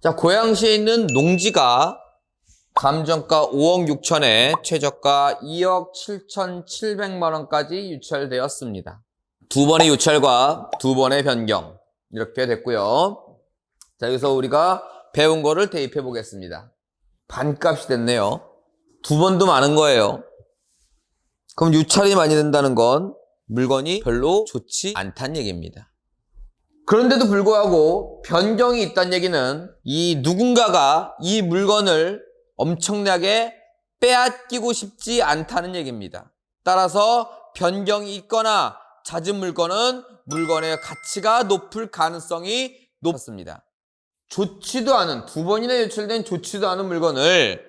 자, 고양시에 있는 농지가 감정가 5억 6천에 최저가 2억 7천7백만 원까지 유찰되었습니다. 두 번의 유찰과 두 번의 변경 이렇게 됐고요. 자, 여기서 우리가 배운 거를 대입해 보겠습니다. 반값이 됐네요. 두 번도 많은 거예요. 그럼 유찰이 많이 된다는 건 물건이 별로 좋지 않다는 얘기입니다. 그런데도 불구하고 변경이 있다는 얘기는 이 누군가가 이 물건을 엄청나게 빼앗기고 싶지 않다는 얘기입니다. 따라서 변경이 있거나 잦은 물건은 물건의 가치가 높을 가능성이 높습니다. 좋지도 않은 두 번이나 유출된 좋지도 않은 물건을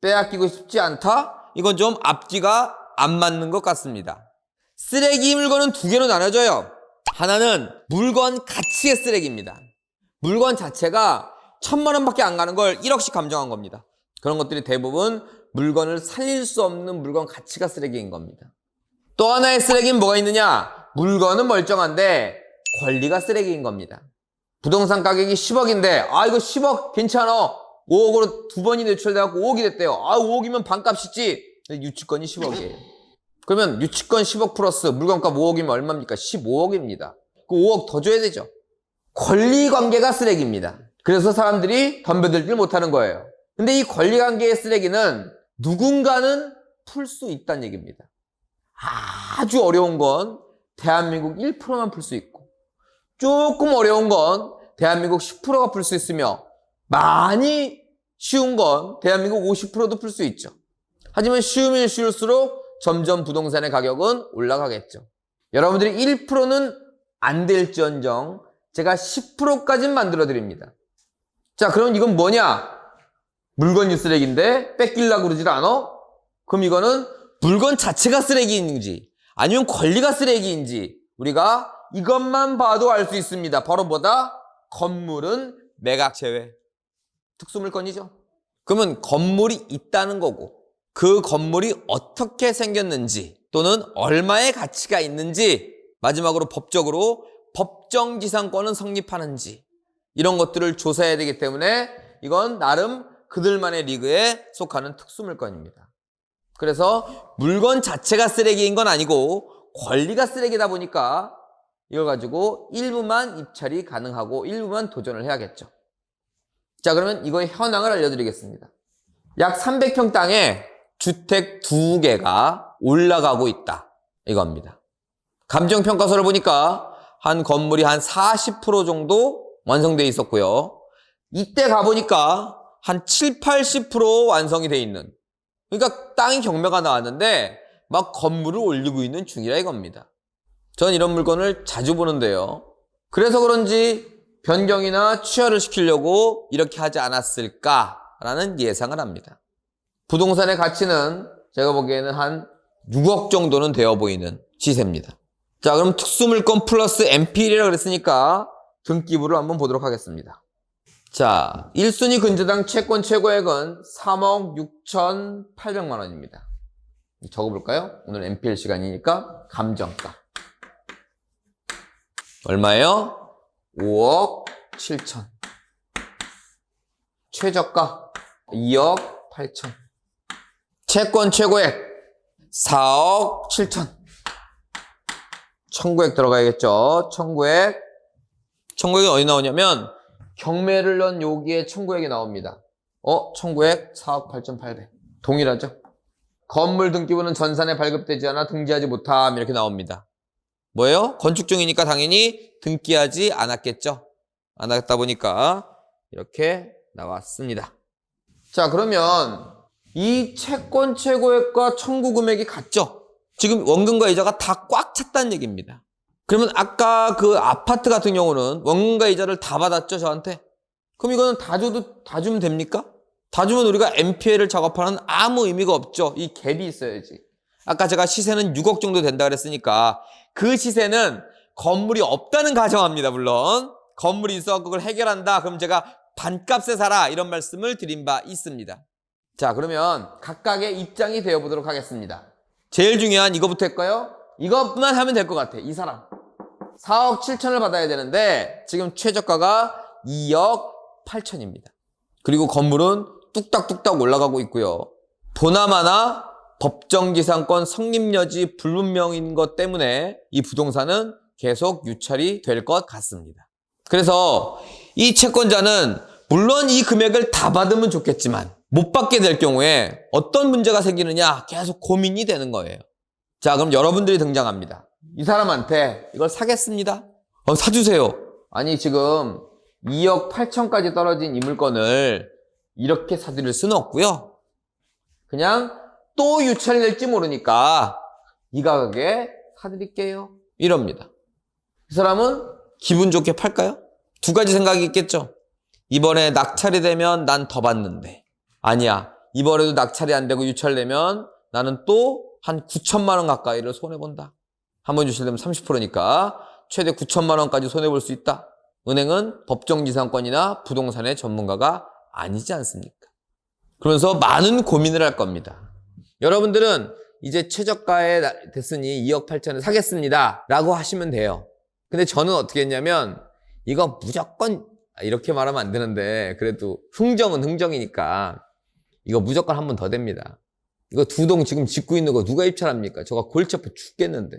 빼앗기고 싶지 않다? 이건 좀 앞뒤가 안 맞는 것 같습니다. 쓰레기 물건은 두 개로 나눠져요. 하나는 물건 가치의 쓰레기입니다. 물건 자체가 천만 원밖에 안 가는 걸 1억씩 감정한 겁니다. 그런 것들이 대부분 물건을 살릴 수 없는 물건 가치가 쓰레기인 겁니다. 또 하나의 쓰레기는 뭐가 있느냐? 물건은 멀쩡한데 권리가 쓰레기인 겁니다. 부동산 가격이 10억인데 아 이거 10억 괜찮아 5억으로 두 번이 대출돼갖고 5억이 됐대요 아 5억이면 반값이지 유치권이 10억이에요 그러면 유치권 10억 플러스 물건값 5억이면 얼마입니까? 15억입니다. 그 5억 더 줘야 되죠. 권리 관계가 쓰레기입니다. 그래서 사람들이 덤벼들질 못하는 거예요. 근데 이 권리 관계의 쓰레기는 누군가는 풀 수 있다는 얘기입니다. 아주 어려운 건 대한민국 1%만 풀 수 있고 조금 어려운 건 대한민국 10%가 풀 수 있으며 많이 쉬운 건 대한민국 50%도 풀 수 있죠. 하지만 쉬우면 쉬울수록 점점 부동산의 가격은 올라가겠죠. 여러분들이 1%는 안 될지언정 제가 10%까지는 만들어 드립니다. 자, 그럼 이건 뭐냐? 물건이 쓰레기인데 뺏길라고 그러질 않아? 그럼 이거는 물건 자체가 쓰레기인지 아니면 권리가 쓰레기인지 우리가 이것만 봐도 알 수 있습니다. 바로 뭐다? 건물은 매각 제외. 특수물건이죠. 그러면 건물이 있다는 거고 그 건물이 어떻게 생겼는지 또는 얼마의 가치가 있는지 마지막으로 법적으로 법정지상권은 성립하는지 이런 것들을 조사해야 되기 때문에 이건 나름 그들만의 리그에 속하는 특수물건입니다. 그래서 물건 자체가 쓰레기인 건 아니고 권리가 쓰레기다 보니까 이걸 가지고 일부만 입찰이 가능하고 일부만 도전을 해야겠죠. 자, 그러면 이거의 현황을 알려드리겠습니다. 약 300평 땅에 주택 두 개가 올라가고 있다. 이겁니다. 감정평가서를 보니까 한 건물이 한 40% 정도 완성되어 있었고요. 이때 가보니까 한 7, 80% 완성이 돼 있는. 그러니까 땅이 경매가 나왔는데 막 건물을 올리고 있는 중이라 이겁니다. 전 이런 물건을 자주 보는데요. 그래서 그런지 변경이나 취하를 시키려고 이렇게 하지 않았을까라는 예상을 합니다. 부동산의 가치는 제가 보기에는 한 6억 정도는 되어 보이는 시세입니다. 자, 그럼 특수물건 플러스 MPL이라고 그랬으니까 등기부를 한번 보도록 하겠습니다. 자, 1순위 근저당 채권 최고액은 3억 6,800만 원입니다. 적어볼까요? 오늘 MPL 시간이니까 감정가. 얼마예요? 5억 7천. 최저가 2억 8천. 채권 최고액 4억 7천. 청구액 들어가야겠죠. 청구액. 청구액이 어디 나오냐면 경매를 넣은 여기에 청구액이 나옵니다. 어? 청구액 4억 8,800. 동일하죠? 건물 등기부는 전산에 발급되지 않아 등재하지 못함 이렇게 나옵니다. 뭐예요? 건축 중이니까 당연히 등기하지 않았겠죠. 안 하다 보니까 이렇게 나왔습니다. 자, 그러면 이 채권 최고액과 청구 금액이 같죠? 지금 원금과 이자가 다 꽉 찼다는 얘기입니다. 그러면 아까 그 아파트 같은 경우는 원금과 이자를 다 받았죠, 저한테? 그럼 이거는 다 줘도 다 주면 됩니까? 다 주면 우리가 MPL을 작업하는 아무 의미가 없죠. 이 갭이 있어야지. 아까 제가 시세는 6억 정도 된다 그랬으니까 그 시세는 건물이 없다는 가정합니다, 물론. 건물이 있어 그걸 해결한다. 그럼 제가 반값에 사라. 이런 말씀을 드린 바 있습니다. 자, 그러면 각각의 입장이 되어 보도록 하겠습니다. 제일 중요한 이거부터 할까요? 이것만 하면 될 것 같아. 이 사람. 4억 7천을 받아야 되는데 지금 최저가가 2억 8천입니다. 그리고 건물은 뚝딱뚝딱 올라가고 있고요. 보나마나 법정지상권 성립여지 불분명인 것 때문에 이 부동산은 계속 유찰이 될 것 같습니다. 그래서 이 채권자는 물론 이 금액을 다 받으면 좋겠지만 못 받게 될 경우에 어떤 문제가 생기느냐 계속 고민이 되는 거예요. 자, 그럼 여러분들이 등장합니다. 이 사람한테 이걸 사겠습니다. 어, 사주세요. 아니, 지금 2억 8천까지 떨어진 이 물건을 이렇게 사드릴 수는 없고요. 그냥 또 유찰이 될지 모르니까 이 가격에 사드릴게요. 이럽니다. 이 사람은 기분 좋게 팔까요? 두 가지 생각이 있겠죠. 이번에 낙찰이 되면 난 더 받는데. 아니야. 이번에도 낙찰이 안 되고 유찰되면 나는 또 한 9천만 원 가까이를 손해본다. 한 번 유찰되면 30%니까 최대 9천만 원까지 손해볼 수 있다. 은행은 법정지상권이나 부동산의 전문가가 아니지 않습니까? 그러면서 많은 고민을 할 겁니다. 여러분들은 이제 최저가에 나- 됐으니 2억 8천에 사겠습니다. 라고 하시면 돼요. 근데 저는 어떻게 했냐면 이거 무조건 아, 이렇게 말하면 안 되는데 그래도 흥정은 흥정이니까 이거 무조건 한 번 더 됩니다. 이거 두 동 지금 짓고 있는 거 누가 입찰합니까? 저가 골치 아파 죽겠는데.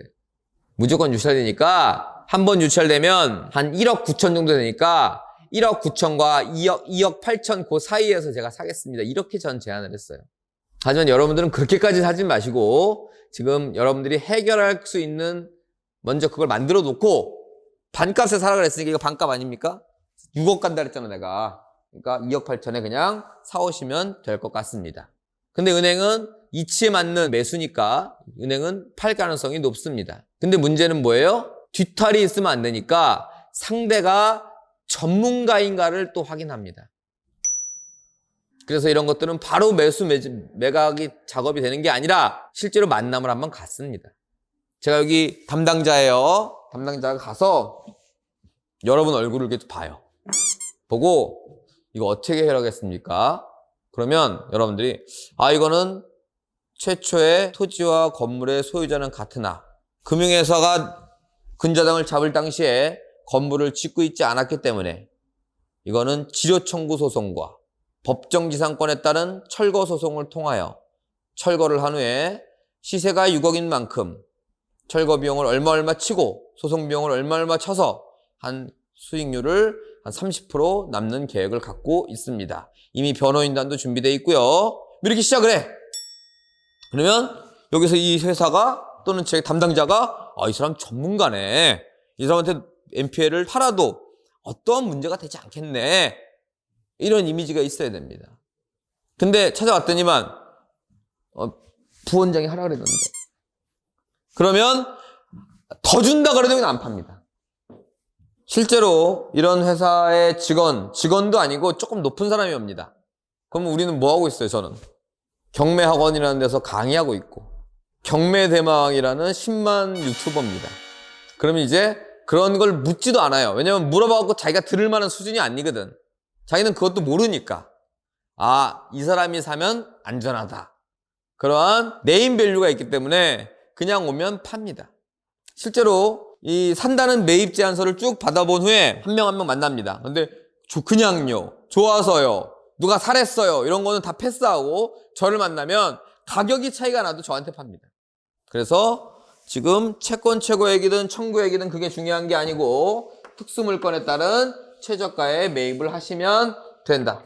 무조건 유찰되니까 한 번 유찰되면 한 1억 9천 정도 되니까 1억 9천과 2억, 2억 8천 그 사이에서 제가 사겠습니다. 이렇게 전 제안을 했어요. 하지만 여러분들은 그렇게까지 사지 마시고 지금 여러분들이 해결할 수 있는 먼저 그걸 만들어 놓고 반값에 사라 그랬으니까 이거 반값 아닙니까? 6억 간다 그랬잖아 내가. 그러니까 2억 8천에 그냥 사오시면 될 것 같습니다. 근데 은행은 이치에 맞는 매수니까 은행은 팔 가능성이 높습니다. 근데 문제는 뭐예요? 뒤탈이 있으면 안 되니까 상대가 전문가인가를 또 확인합니다. 그래서 이런 것들은 바로 매수 매, 매각이 작업이 되는 게 아니라 실제로 만남을 한번 갔습니다. 제가 여기 담당자예요. 담당자가 가서 여러분 얼굴을 이렇게 봐요. 보고 이거 어떻게 해결하겠습니까? 그러면 여러분들이 아 이거는 최초의 토지와 건물의 소유자는 같으나 금융회사가 근저당을 잡을 당시에 건물을 짓고 있지 않았기 때문에 이거는 지료 청구 소송과 법정지상권에 따른 철거 소송을 통하여 철거를 한 후에 시세가 6억인 만큼 철거 비용을 얼마 얼마 치고 소송 비용을 얼마 얼마 쳐서 한 수익률을 한 30% 남는 계획을 갖고 있습니다. 이미 변호인단도 준비되어 있고요. 이렇게 시작을 해. 그러면 여기서 이 회사가 또는 제 담당자가 아, 이 사람 전문가네. 이 사람한테 NPL을 팔아도 어떠한 문제가 되지 않겠네. 이런 이미지가 있어야 됩니다. 근데 찾아왔더니만 어, 부원장이 하라 그랬는데 그러면 더 준다 그래도 안 팝니다. 실제로 이런 회사의 직원, 직원도 아니고 조금 높은 사람이 옵니다. 그럼 우리는 뭐 하고 있어요, 저는? 경매학원이라는 데서 강의하고 있고, 경매대망이라는 10만 유튜버입니다. 그러면 이제 그런 걸 묻지도 않아요. 왜냐면 물어봐갖고 자기가 들을 만한 수준이 아니거든. 자기는 그것도 모르니까. 아, 이 사람이 사면 안전하다. 그러한 네임 밸류가 있기 때문에 그냥 오면 팝니다. 실제로 이 산다는 매입 제안서를 쭉 받아본 후에 한 명 한 명 만납니다. 근데 저 그냥요, 좋아서요, 누가 살했어요 이런 거는 다 패스하고 저를 만나면 가격이 차이가 나도 저한테 팝니다. 그래서 지금 채권 최고액이든 청구액이든 그게 중요한 게 아니고 특수물건에 따른 최저가에 매입을 하시면 된다.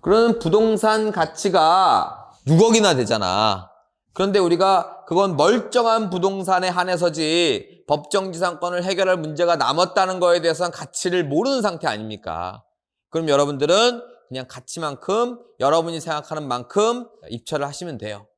그런 부동산 가치가 6억이나 되잖아. 그런데 우리가 그건 멀쩡한 부동산에 한해서지 법정지상권을 해결할 문제가 남았다는 거에 대해서는 가치를 모르는 상태 아닙니까? 그럼 여러분들은 그냥 가치만큼 여러분이 생각하는 만큼 입찰을 하시면 돼요.